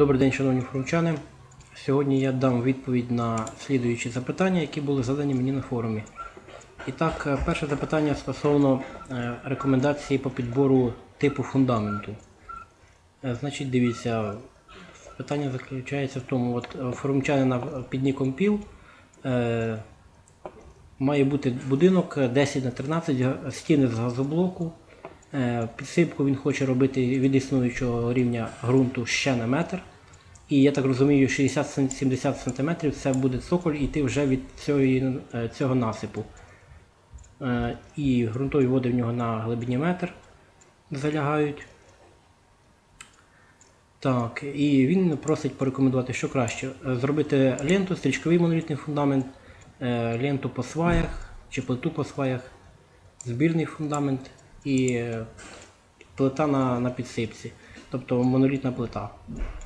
Добрий день, шановні форумчани. Сьогодні я дам відповідь на слідуючі запитання, які були задані мені на форумі. І так, е, перше запитання стосовно е, рекомендації по підбору типу фундаменту. Е, Значить, дивіться, питання заключається в тому, от форумчанина під ніком Пів має бути будинок е, 10 на 13 стіни з газоблоку. Підсипку він хоче робити від існуючого рівня ґрунту ще на метр. І я так розумію, 60-70 см це буде цоколь йти вже від цього, цього насипу. Е, І ґрунтові води в нього на глибині метр залягають. Так, і він просить порекомендувати, що краще. Е, Зробити ленту, стрічковий монолітний фундамент, е, ленту по сваях чи плиту по сваях, збірний фундамент і е, плита на, на підсипці, тобто монолітна плита.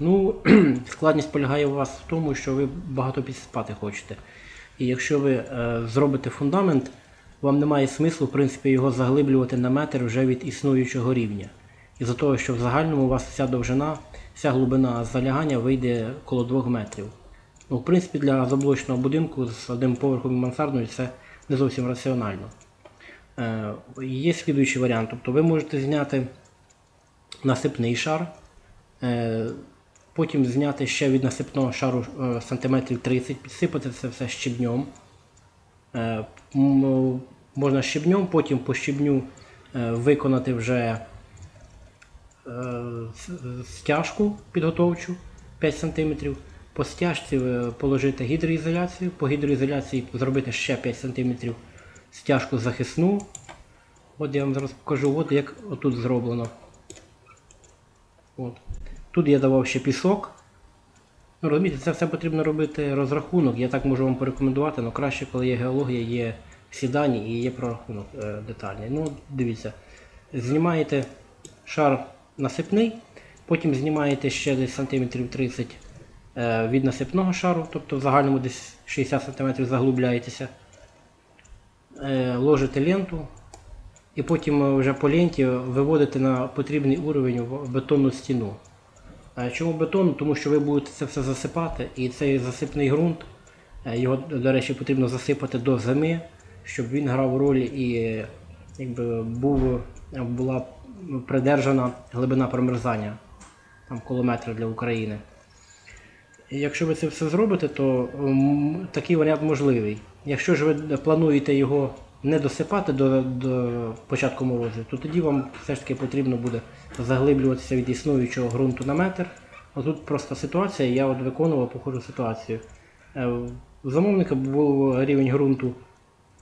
Ну, складність полягає у вас в тому, що ви багато підсипати хочете. І якщо ви е, зробите фундамент, вам немає смислу в принципі, його заглиблювати на метр вже від існуючого рівня. Із-за того, що в загальному у вас вся довжина, вся глибина залягання вийде коло 2 метрів. Ну, в принципі, для заблочного будинку з одним поверхом і мансардою це не зовсім раціонально. Е, Є слідуючий варіант. Тобто ви можете зняти насипний шар, е, потім зняти ще від насипного шару е, сантиметрів 30, підсипати це все щебнем. Е, Можна щебнем, потім по щебню виконати вже стяжку підготовчу 5 см. По стяжці положити гідроізоляцію, по гідроізоляції зробити ще 5 см стяжку захисну. От я вам зараз покажу, от як отут зроблено. От. Тут я давав ще пісок. Ну, розумієте, це все потрібно робити розрахунок. Я так можу вам порекомендувати, але краще, коли є геологія, є всі дані і є прорахунок е, детальний. Ну, дивіться, знімаєте шар насипний, потім знімаєте ще десь сантиметрів 30 е, від насипного шару, тобто в загальному десь 60 см заглубляєтеся. Е, ложите ленту і потім е, вже по ленті виводите на потрібний уровень бетонну стіну. Чому бетон? Тому що ви будете це все засипати, і цей засипний ґрунт, е, його, до речі, потрібно засипати до зими, щоб він грав роль і е, якби, був, була придержана глибина промерзання там коло метра для України. І якщо ви це все зробите, то такий варіант можливий. Якщо ж ви плануєте його не досипати до, до початку морозів, то тоді вам все ж таки потрібно буде заглиблюватися від існуючого ґрунту на метр. Отут просто ситуація, я от виконував похожу ситуацію. Е, У замовника був рівень ґрунту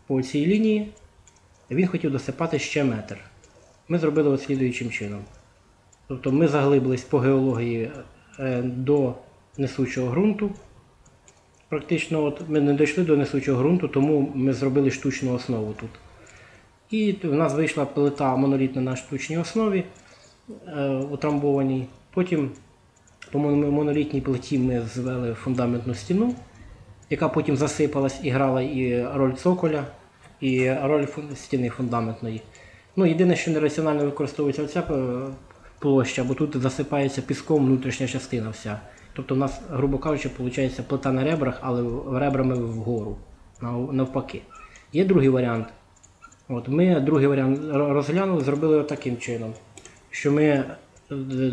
по цій лінії, він хотів досипати ще метр. Ми зробили от слідуючим чином. Тобто ми заглибились по геології е, до несучого ґрунту. Практично от ми не дійшли до несучого ґрунту, тому ми зробили штучну основу тут. І в нас вийшла плита монолітна на штучній основі е, утрамбованій. Потім по монолітній плиті ми звели фундаментну стіну, яка потім засипалась і грала і роль цоколя, і роль стіни фундаментної. Ну, єдине, що нераціонально використовується оця е, площа, бо тут засипається піском внутрішня частина вся. Тобто у нас, грубо кажучи, виходить плита на ребрах, але ребрами вгору, навпаки. Є другий варіант. От ми другий варіант ро- розглянули, зробили таким чином, що ми е,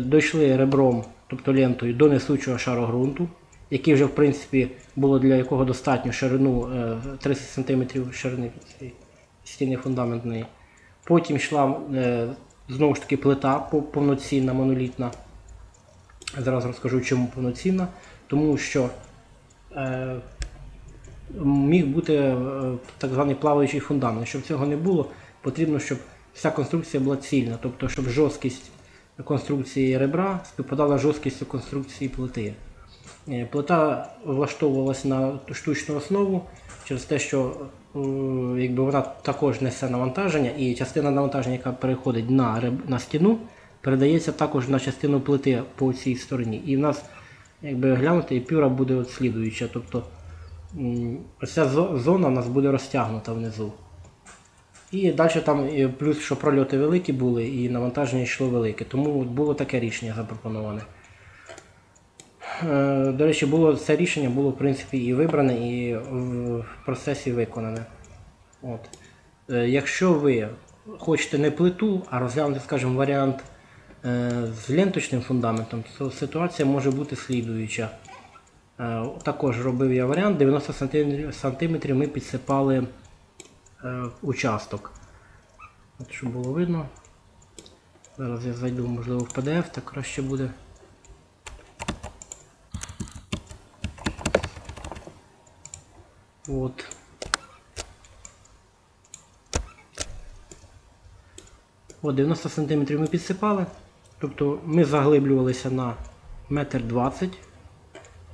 дійшли ребром, тобто лентою, до несучого шару ґрунту, який вже в принципі було для якого достатньо ширину е, 30 см ширини стіни фундаментної. Потім йшла е, знову ж таки плита повноцінна, монолітна. Зараз розкажу, чому повноцінна. Тому що е, міг бути е, так званий плаваючий фундамент. Щоб цього не було, потрібно, щоб вся конструкція була цільна, тобто, щоб жорсткість конструкції ребра співпадала жорсткістю конструкції плити. Е, Плита влаштовувалась на штучну основу через те, що е, якби вона також несе навантаження, і частина навантаження, яка переходить на, реб- на стіну, передається також на частину плити по цій стороні. І в нас, якби глянути, і пюра буде от слідуюча. Тобто м, оця зона у нас буде розтягнута внизу. І далі там плюс, що прольоти великі були, і навантаження йшло велике. Тому от було таке рішення запропоноване. е, до речі, було це рішення було в принципі і вибране, і в процесі виконане. От. Е, Якщо ви хочете не плиту, а розглянути, скажімо, варіант з ленточним фундаментом, то ситуація може бути слідуюча. Е, Також робив я варіант, 90 см ми підсипали е, участок. От, щоб було видно. Зараз я зайду, можливо, в PDF, так краще буде. От. От 90 см ми підсипали. Тобто ми заглиблювалися на 1,20 м.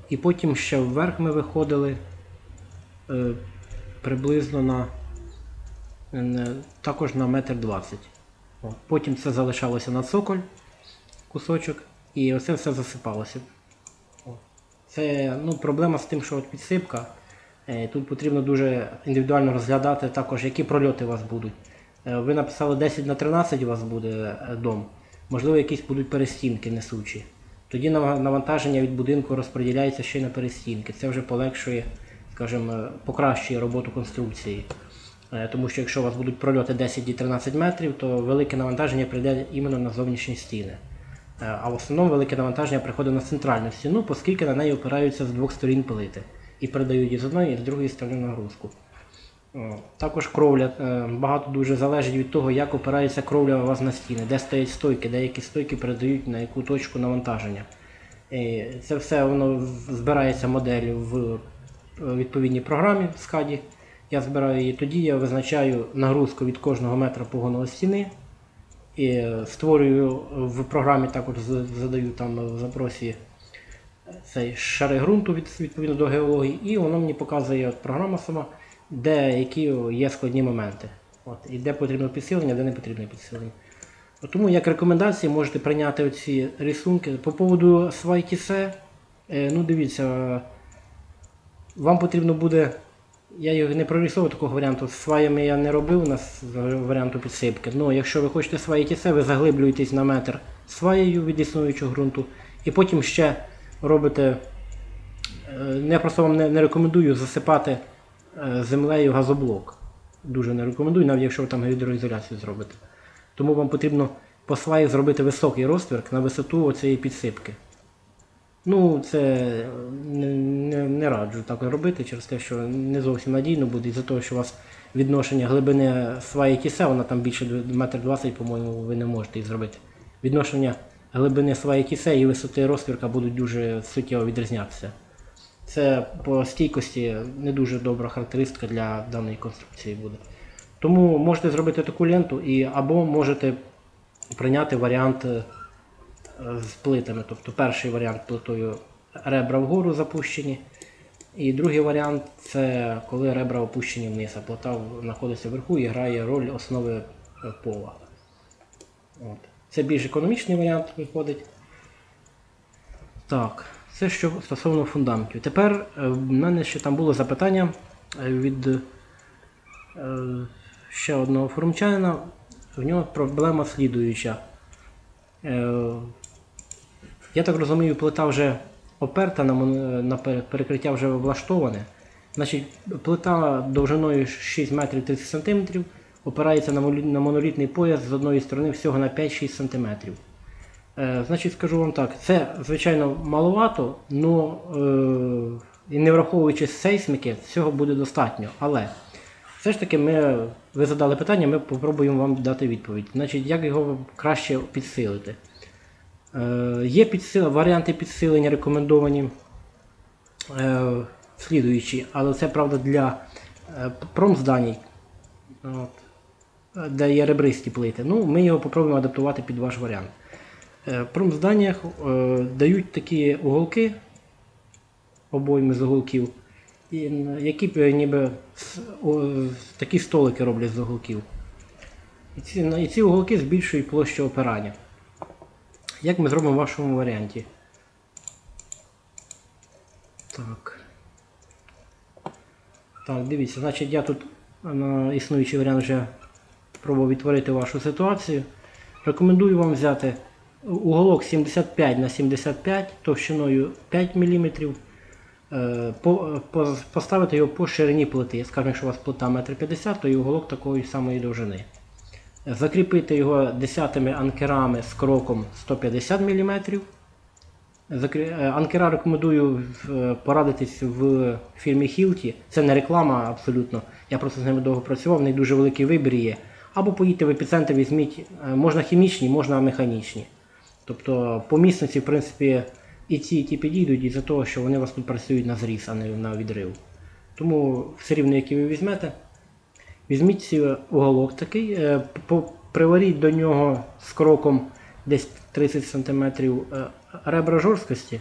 І потім ще вверх ми виходили е, приблизно на е, також на 1,20 м. Потім це залишалося на цоколь, кусочок, і оце все засипалося. Це ну, проблема з тим, що от підсипка. е, Тут потрібно дуже індивідуально розглядати також, які прольоти у вас будуть. Е, Ви написали 10 на 13 у вас буде е, дом. Можливо, якісь будуть перестінки несучі. Тоді навантаження від будинку розподіляється ще й на перестінки. Це вже полегшує, скажімо, покращує роботу конструкції. Е, Тому що якщо у вас будуть прольоти 10 і 13 метрів, то велике навантаження прийде іменно на зовнішні стіни. Е, А в основному велике навантаження приходить на центральну стіну, оскільки на неї опираються з двох сторін плити і передають і з одної, і з другої сторони нагрузку. О, Також кровля е, багато дуже залежить від того, як опирається кровля у вас на стіни, де стоять стойки, деякі стойки передають на яку точку навантаження. І це все воно збирається модель в е, відповідній програмі в скаді. Я збираю її, тоді я визначаю нагрузку від кожного метра погоного стіни. І е, створюю в програмі, також задаю там в запросі цей шари ґрунту від, відповідно до геології, і воно мені показує от програма сама, де які є складні моменти. От, і де потрібно підсилення, де не потрібно підсилення. От Тому як рекомендації можете прийняти оці рисунки. По поводу свайтісе, е, ну дивіться, вам потрібно буде. Я його не прорисовував такого варіанту. З сваями я не робив у нас варіанту підсипки. Ну, якщо ви хочете сваї тісе, ви заглиблюєтесь на метр сваєю від існуючого ґрунту, і потім ще робите. е, Я просто вам не, рекомендую засипати землею газоблок. Дуже не рекомендую, навіть якщо ви там гідроізоляцію зробите. Тому вам потрібно по сваї зробити високий розтверк на висоту цієї підсипки. Ну, це не, не, не раджу так робити через те, що не зовсім надійно буде, із-за того, що у вас відношення глибини сваї кісе, вона там більше 1,20 м, по-моєму, ви не можете їх зробити. Відношення глибини сваї кісе і висоти розтвірка будуть дуже суттєво відрізнятися. Це по стійкості не дуже добра характеристика для даної конструкції буде. Тому можете зробити таку ленту і або можете прийняти варіант е, з плитами. Тобто перший варіант плитою ребра вгору запущені. І другий варіант це коли ребра опущені вниз, а плита знаходиться вверху і грає роль основи е, пола. От. Це більш економічний варіант виходить. Так, це що стосовно фундаментів. Тепер е, в мене ще там було запитання е, від е, ще одного форумчанина. В нього проблема слідуюча. Я так розумію, плита вже оперта на, перекриття вже влаштоване. Значить, плита довжиною 6 метрів 30 см опирається на монолітний пояс з одної сторони всього на 5-6 см. Е, значить, скажу вам так, це звичайно маловато, але і не враховуючи сейсміки, цього буде достатньо. Але все ж таки ми, ви задали питання, ми спробуємо вам дати відповідь. Значить, як його краще підсилити? Е, є підсил, варіанти підсилення рекомендовані е, слідуючі, але це правда для промзданій, де є ребристі плити. Ну, ми його попробуємо адаптувати під ваш варіант. Е, В промзданнях е, дають такі уголки, обойми з уголків, які б, ніби такі столики роблять з уголків. І ці, і ці уголки збільшують площу опирання. Як ми зробимо в вашому варіанті? Так. Так, дивіться, значить я тут на існуючий варіант вже пробував відтворити вашу ситуацію. Рекомендую вам взяти Уголок 75 на 75 товщиною 5 мм. По, поставити його по ширині плити. Скажімо, якщо у вас плита 1,50 м, то і уголок такої самої довжини. Закріпити його 10 анкерами з кроком 150 мм. Е, Анкера рекомендую порадитись в фірмі Hilti. Це не реклама абсолютно. Я просто з ними довго працював, в них дуже великий вибір є. Або поїдьте в епіцентр, візьміть, е, можна хімічні, можна механічні. Тобто по місниці, в принципі, і ті, і ті підійдуть із-за того, що вони вас тут працюють на зріз, а не на відрив. Тому все рівно, який ви візьмете, Візьміть ці уголок такий, е, приваріть до нього з кроком десь 30 см ребра жорсткості.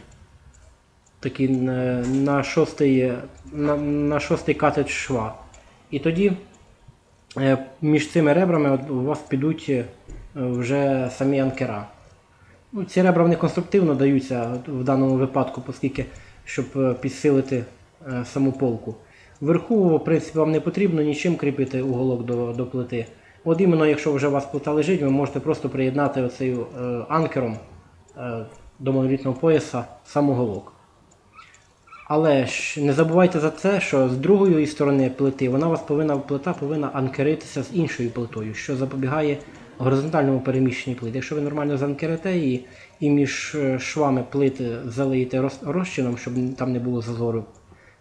Такий на, на, шостий, на, на шостий катет шва. І тоді е, між цими ребрами у вас підуть е, вже самі анкера. Ну, ці ребра вони конструктивно даються в даному випадку, оскільки щоб е, підсилити е, саму полку. Вверху, в принципі, вам не потрібно нічим кріпити уголок до, до плити. От іменно, якщо вже у вас плита лежить, ви можете просто приєднати оцею е, анкером до монолітного пояса сам уголок. Але ж не забувайте за це, що з другої сторони плити вона у вас повинна плита повинна анкеритися з іншою плитою, що запобігає горизонтальному переміщенню плит. Якщо ви нормально заанкерите її і між е, швами плити залиєте розчином, щоб там не було зазору,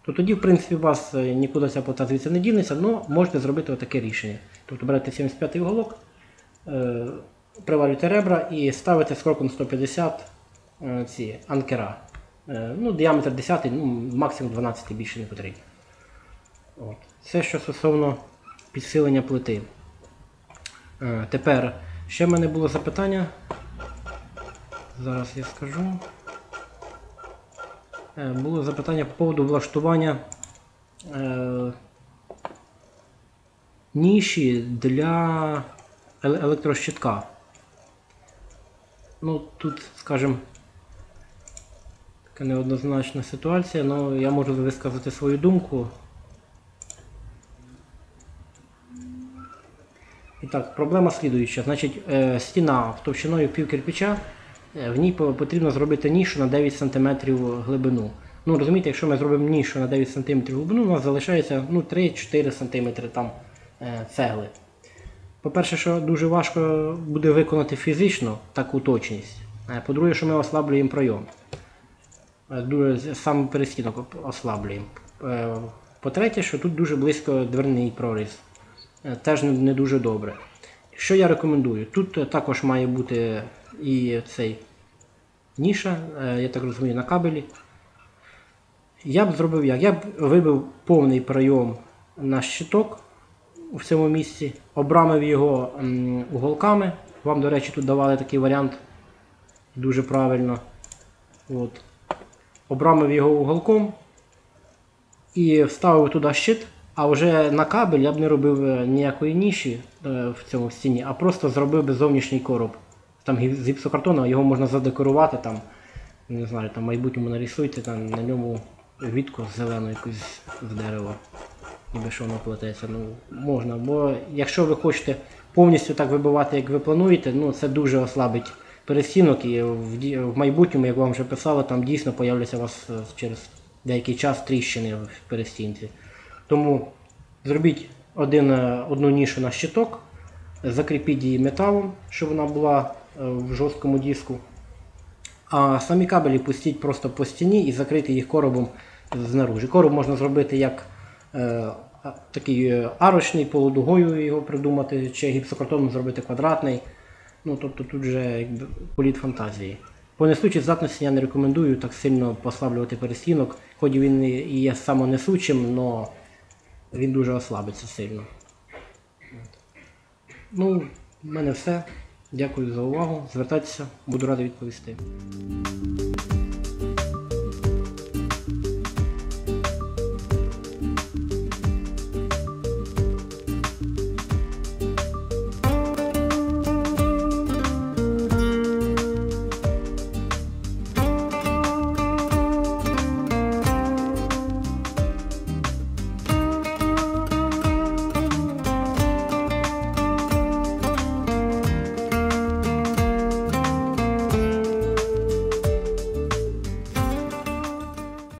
то тоді, в принципі, у вас е, нікуди ця плита звідси не дінеться, але можете зробити отаке рішення. Тобто берете 75-й уголок, е, приварюєте ребра і ставите з кроком 150 е, ці анкера. Ну, діаметр 10, ну, максимум 12 більше не потрібно. От. Це що стосовно підсилення плити. Е, Тепер ще в мене було запитання. Зараз я скажу. Е, Було запитання по поводу влаштування е, ніші для електрощитка. Ну, тут, скажімо, така неоднозначна ситуація, але я можу висказати свою думку. І так, проблема слідуюча. Значить, е, стіна товщиною пів кирпича, е, в ній потрібно зробити нішу на 9 см глибину. Ну, розумієте, якщо ми зробимо нішу на 9 см глибину, у нас залишається ну, 3-4 см там е, цегли. По-перше, що дуже важко буде виконати фізично таку точність. По-друге, що ми ослаблюємо пройом. Сам перестінок ослаблюємо. По-третє, що тут дуже близько дверний проріз. Е, Теж не, дуже добре. Що я рекомендую? Тут е, також має бути і цей ніша, е, я так розумію, на кабелі. Я б зробив як? Я б вибив повний прийом на щиток у цьому місці, обрамив його уголками. Вам, до речі, тут давали такий варіант дуже правильно. От. Обрамив його уголком і вставив туди щит, а вже на кабель я б не робив е, ніякої ніші е, в цьому стіні, а просто зробив би зовнішній короб. Там з гіпсокартону його можна задекорувати, там, не знаю, там в майбутньому нарисуйте там, на ньому вітку зелену якусь з дерева. Ніби що воно плететься. Ну, можна, бо якщо ви хочете повністю так вибивати, як ви плануєте, ну це дуже ослабить перестінок і в, в майбутньому, як вам вже писали, там дійсно появляться у вас е, через деякий час тріщини в перестінці. Тому зробіть один, е, одну нішу на щиток, закріпіть її металом, щоб вона була е, в жорсткому диску. А самі кабелі пустіть просто по стіні і закрити їх коробом знаружі. Короб можна зробити як е, такий е, арочний, полудугою його придумати, чи гіпсокартоном зробити квадратний. Ну, тобто тут вже політ фантазії. По несучій здатності я не рекомендую так сильно послаблювати перестінок, хоч він і є самонесучим, але він дуже ослабиться сильно. Ну, в мене все. Дякую за увагу. Звертайтеся, буду радий відповісти.